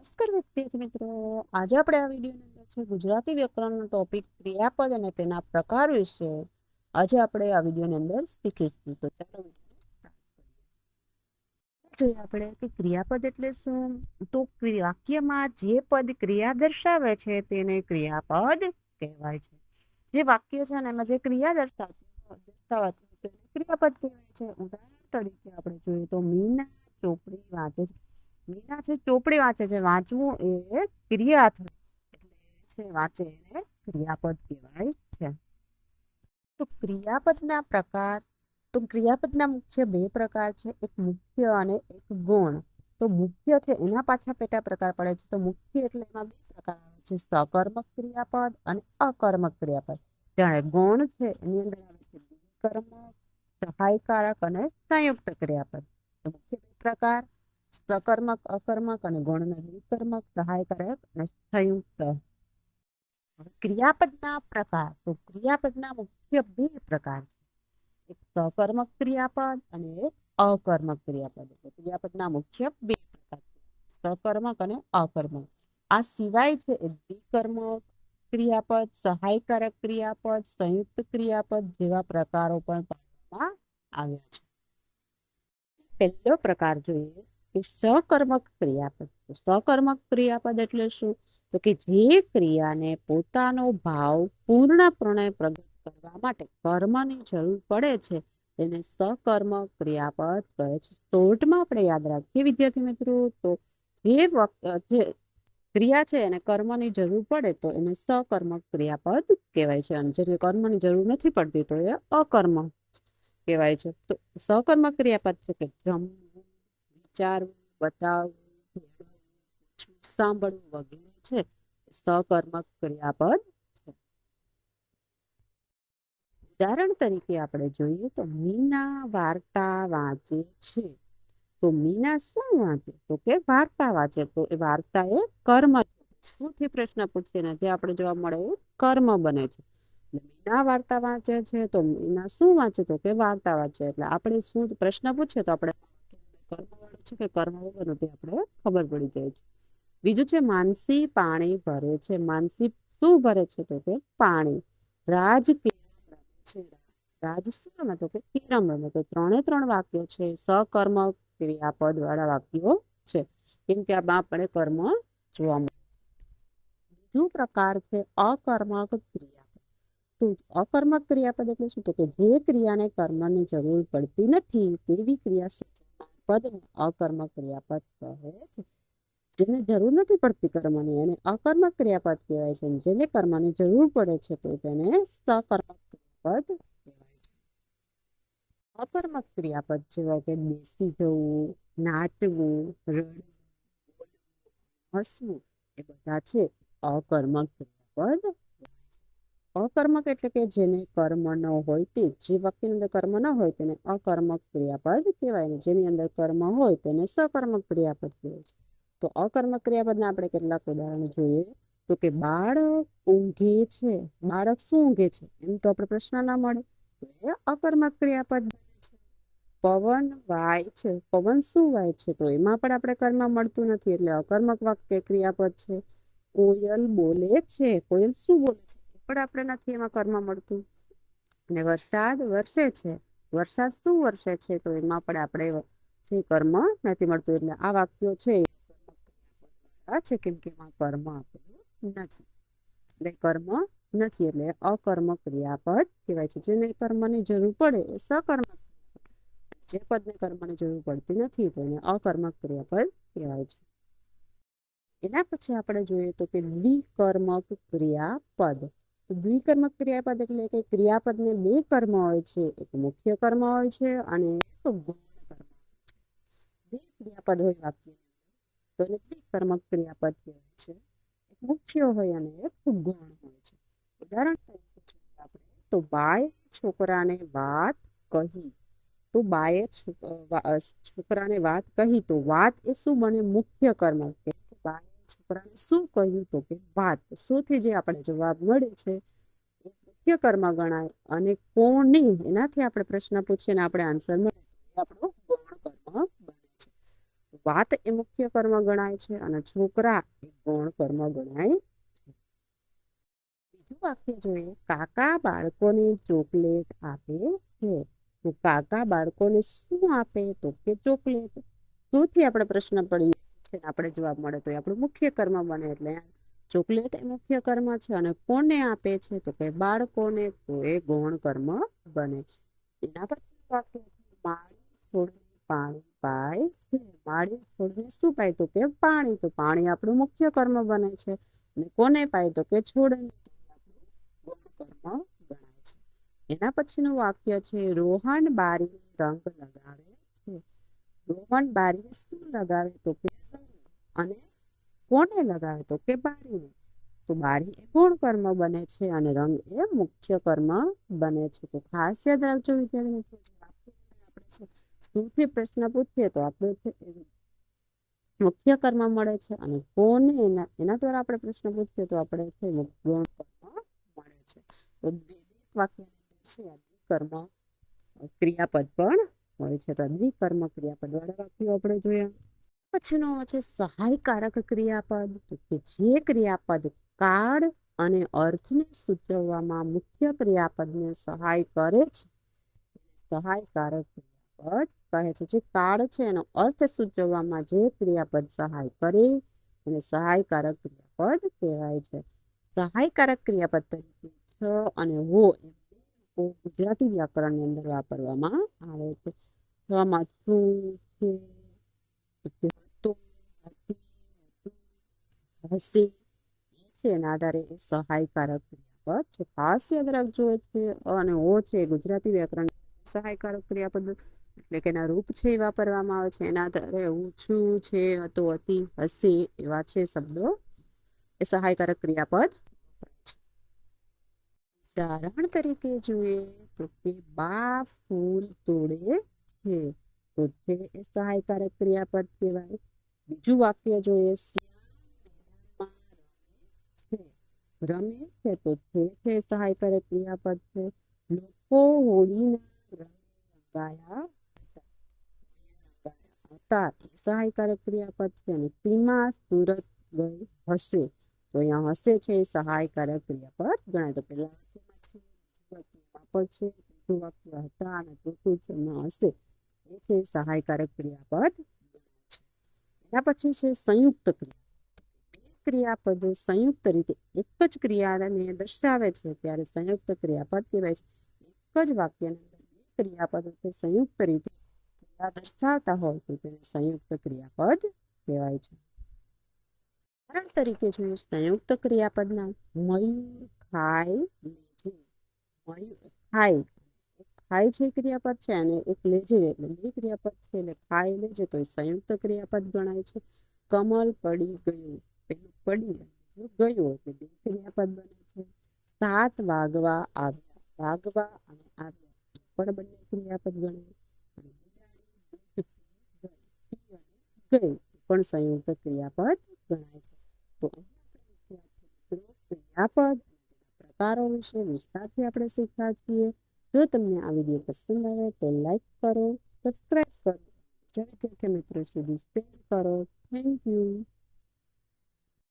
નમસ્કાર વિદ્યાર્થી મિત્રો. આજે આપણે આ વિડીયોની અંદર છે ગુજરાતી વ્યાકરણનો ટોપિક ક્રિયાપદ અને તેના પ્રકાર વિશે આજે આપણે આ વિડીયોની અંદર શીખીશું. તો ચાલો જોઈએ આપણે કે ક્રિયાપદ એટલે શું? તો વાક્યમાં જે પદ ક્રિયા દર્શાવે છે તેને ક્રિયાપદ કહેવાય છે. જે વાક્ય છે ને એમાં જે ક્રિયા દર્શાવતું હોય- તેને ક્રિયાપદ કહેવાય છે. ઉદાહરણ તરીકે આપણે જોઈએ તો મીના ચોપડી વાંચે છે. મીના છે ચોપડી વાંચે છે, વાંચવું એ ક્રિયા એટલે છે વાંચે એને ક્રિયાપદ કહેવાય છે. તો ક્રિયાપદના પ્રકાર, તો ક્રિયાપદના મુખ્ય બે પ્રકાર છે, એક મુખ્ય અને એક ગૌણ. તો મુખ્ય છે એના પાછા પેટા પ્રકાર પડે છે, તો મુખ્ય એટલે એમાં બે પ્રકાર આવે છે, સકર્મક ક્રિયાપદ અને અકર્મક ક્રિયાપદ. જાણે ગૌણ છે, એની અંદર આવે છે કર્મક સહાયકારક અને સંયુક્ત ક્રિયાપદ. મુખ્ય બે પ્રકાર સકર્મક અકર્મક અને ગૌણના વિકર્મક સહાયકારક અને સંયુક્ત ક્રિયાપદના પ્રકાર. તો ક્રિયાપદના મુખ્ય બે પ્રકાર છે. એક સકર્મક ક્રિયાપદ અને એક અકર્મક ક્રિયાપદ. એટલે ક્રિયાપદના મુખ્ય બે પ્રકાર સકર્મક અને અકર્મક. આ સિવાય છે એ દ્વિકર્મક ક્રિયાપદ, સહાયકારક ક્રિયાપદ, સંયુક્ત ક્રિયાપદ જેવા પ્રકારો પણ પાડવામાં આવ્યા છે. પહેલો પ્રકાર જોઈએ કે સકર્મક ક્રિયાપદ. સકર્મક ક્રિયાપદ એટલે શું? તો કે જે ક્રિયાને પોતાનો ભાવ પૂર્ણપણે પ્રગટ કરવા માટે કર્મની જરૂર પડે છે, તેને સકર્મ ક્રિયાપદ કહે છે. શોર્ટમાં આપણે યાદ રાખીએ, વિદ્યાર્થી મિત્રો, તો જે જે ક્રિયા છે એને કર્મની જરૂર પડે, તો એને સકર્મક ક્રિયાપદ કહેવાય છે. અને જે કર્મની જરૂર નથી પડતી, તો એ અકર્મ કહેવાય છે. તો સકર્મક ક્રિયાપદ છે કે જમવું. વિચારવું બતાવવું સાંભળવું વગેરે છે. સકર્મક ક્રિયાપદ છે. ઉદાહરણ તરીકે આપણે જોઈએ તો મીના વાર્તા વાંચે છે. તો મીના શું વાંચે? તો કે વાર્તા વાંચે. તો એ વાર્તા એ કર્મ શુંથી પ્રશ્ન પૂછશે ને જે આપણે જોવા મળે એ કર્મ બને છે. મીના વાર્તા વાંચે છે. તો મીના શું વાંચે? તો કે વાર્તા વાંચે. એટલે આપણે શું પ્રશ્ન પૂછે તો આપણે કર્મ છે કે કર્મ વગરનું આપણે ખબર પડી જાય છે. બીજું છે, માનસી પાણી ભરે છે. માનસી શું ભરે છે તો કે પાણી. રાજ છે. રાજ શું રમે તો કે કિરમ રમે. તો ત્રણે ત્રણ વાક્યો છે. સકર્મ ક્રિયાપદ વાળા વાક્યો છે. કેમ કે આમાં આપણે કર્મ જોવા મળે બીજું પ્રકાર છે, અકર્મક ક્રિયાપદ. અકર્મક ક્રિયાપદ એટલે શું? તો કે જે ક્રિયાને કર્મની જરૂર પડતી નથી, તેવી ક્રિયા પદને અકર્મક ક્રિયાપદ કહે છે. જેને જરૂર નથી પડતી કર્મની, એને અકર્મ ક્રિયાપદ કહેવાય છે. જેને કર્મની જરૂર પડે છે તો તેને સકર્મક ક્રિયાપદ કહેવાય છે. અકર્મક ક્રિયાપદ જેવા કે બેસી જવું, નાચવું, રડવું હસવું, એ બધા છે અકર્મક ક્રિયાપદ અકર્મક એટલે કે જેને કર્મ ન હોય તે જે. વાક્યની અંદર કર્મ ન હોય તેને અકર્મક ક્રિયાપદ કહેવાય જેની અંદર કર્મ હોય તેને સકર્મક ક્રિયાપદ કહેવાય છે. તો અકર્મક ક્રિયાપદના આપણે કેટલાક ઉદાહરણ જોઈએ તો કે બાળક ઊંઘે છે. બાળક શું ઊંઘે છે? એમ તો આપણે પ્રશ્ન ના મળે. અકર્મક ક્રિયાપદ છે. પવન વાય છે. પવન શું વાય છે? તો એમાં પણ આપણે કર્મ મળતું નથી એટલે અકર્મક વાક્ય ક્રિયાપદ છે. કોયલ બોલે છે. કોયલ શું બોલે છે પણ આપણે નથી એમાં કર્મ મળતું. અને વરસાદ વરસે છે. વરસાદ શું વરસે છે? તો એમાં પણ આપણે જે કર્મ નથી મળતું. એટલે આ વાક્યો છે છે કેમ કે એમાં કર્મ આપેલું નથી. એટલે કર્મ નથી. એટલે અકર્મ ક્રિયાપદ કહેવાય છે. જેને કર્મની જરૂર પડે એ સકર્મ જે પદને કર્મની જરૂર પડતી નથી, તો એને અકર્મક ક્રિયાપદ કહેવાય છે. એના પછી આપણે જોઈએ તો કે દ્વિકર્મક ક્રિયાપદ. તો દ્વિકર્મક ક્રિયાપદ એટલે કે ક્રિયાપદને બે કર્મ હોય છે. એક મુખ્ય કર્મ હોય છે અને બે ક્રિયાપદ હોય વાક્ય તો એને દ્વિકર્મક ક્રિયાપદ કહેવાય છે. એક મુખ્ય હોય અને એક ગૌણ હોય છે. ઉદાહરણ તરીકે આપણે, તો બાએ છોકરાને વાત કહી. તો બાએ છોકરાને વાત કહી, તો વાત એ શું બને? મુખ્ય કર્મ કે છોકરાને શું કહ્યું તો કે વાત શુંથી જે આપણે જવાબ મળે છે મુખ્ય કર્મ ગણાય અને કોને? એનાથી આપણે પ્રશ્ન પૂછીએ ને આપણે આન્સર મળે આપણો ગૌણ કર્મ બને છે. વાત એ મુખ્ય કર્મ ગણાય છે અને છોકરા એ ગૌણ કર્મ ગણાય બીજું વાક્ય જોઈએ, કાકા બાળકોને ચોકલેટ આપે છે. તો કાકા બાળકોને શું આપે? તો કે ચોકલેટ. શુંથી આપણે પ્રશ્ન પડીએ. છે આપણે જવાબ મળે તો એ આપણું મુખ્ય કર્મ બને એટલે ચોકલેટ એ મુખ્ય કર્મ છે અને કોને આપે છે તો કે બાળકોને તો એ ગૌણ કર્મ બને એના પછી વાક્ય માળી છોડને પાણી પાય છે. માળી છોડને શું પાય તો કે પાણી તો પાણી આપણું મુખ્ય કર્મ બને છે. અને કોને પાય તો કે છોડને કર્મ ગણાય છે. એના પછીનું વાક્ય છે રોહન બારી રંગ લગાવે છે. રોહન બારી શું લગાવે તો કે અને કોને લગાવે તો કે બારીને? તો બારી એ ગુણ કર્મ બને છે અને રંગ એ મુખ્ય કર્મ બને છે. તો ખાસ યાદ રાખજો વિદ્યાર્થી મિત્રો શુંથી પ્રશ્ન પૂછીએ તો આપણે છે એ મુખ્ય કર્મ મળે છે અને કોને એના એના દ્વારા આપણે પ્રશ્ન પૂછીએ તો આપણે છે ગુણ કર્મ મળે છે. તો વાક્ય છે કર્મ ક્રિયાપદ પણ હોય છે. તો દ્વિકર્મ ક્રિયાપદ વાળા વાક્યો આપણે જોયા. પછીનો છે સહાયકારક ક્રિયાપદ કે જે ક્રિયાપદ કાળ અને અર્થને સૂચવવામાં મુખ્ય ક્રિયાપદને સહાય કરે છે, સહાયકારક ક્રિયાપદ કહે છે. જે કાળ છે એનો અર્થ સૂચવવામાં જે ક્રિયાપદ સહાય કરે એને સહાયકારક ક્રિયાપદ કહેવાય છે. સહાયકારક ક્રિયાપદ તરીકે છ અને હો ગુજરાતી વ્યાકરણની અંદર વાપરવામાં આવે છે. છમાં છું, છે હતું છે એના આધારે સહાયકારક ક્રિયાપદ છે. ખાસ યાદ રાખજો છે અને ઓ છે ગુજરાતી વ્યાકરણ સહાયકારક ક્રિયાપદ એટલે કે એના રૂપ છે એ વાપરવામાં આવે છે. એના આધારે ઓછું છે હતો અતિ હસી એવા છે શબ્દો એ સહાયકારક ક્રિયાપદ ઉદાહરણ તરીકે જોઈએ તો કે બા ફૂલ તોડે છે. તો છે એ સહાયકારક ક્રિયાપદ કહેવાય. બીજું વાક્ય જોઈએ રમે છે તો છે છે સહાય સહાયકારક ક્રિયાપદ છે. લોકો હોળીના રંગે રંગાયા હતા. સહાયકારક ક્રિયાપદ છે અને સીમા સુરત ગઈ હશે. તો અહીંયા હશે છે સહાયકારક ક્રિયાપદ ગણાય. તો વાક્યમાં છે હતા અને ચોથું છે હશે. એ છે સહાયકારક ક્રિયાપદ એના પછી છે, સંયુક્ત ક્રિયા. ક્રિયાપદો સંયુક્ત રીતે એક જ ક્રિયાને દર્શાવે છે ત્યારે સંયુક્ત ક્રિયાપદ કહેવાય છે. એક જ વાક્યની અંદર ક્રિયાપદો સંયુક્ત રીતે. દર્શાવતા હોય તો તેને સંયુક્ત ક્રિયાપદ કહેવાય છે. ઉદાહરણ તરીકે જોઈએ સંયુક્ત ક્રિયાપદના મયુર ખાય લેજે મયુર ખાય ખાય છે ક્રિયાપદ છે અને એક લેજે એટલે બે ક્રિયાપદ છે. એટલે ખાય લેજે તો એ સંયુક્ત ક્રિયાપદ ગણાય છે. કમલ પડી ગયું. પડી ગયું એટલે બે ક્રિયાપદ બને છે. સાત વાગવા આવ્યા. વાગવા અને આવ્યા. પણ બંને ક્રિયાપદ ગણાય. ગઈ. પણ સંયુક્ત ક્રિયાપદ ગણાય છે. તો ક્રિયાપદ પ્રકારો વિશે વિસ્તારથી આપણે શીખ્યા છીએ. જો તમને આ વીડિયો પસંદ આવે તો લાઈક કરો સબસ્ક્રાઈબ કરો. જે વિદ્યાર્થી મિત્રો, સુધી શેર કરો. Thank you.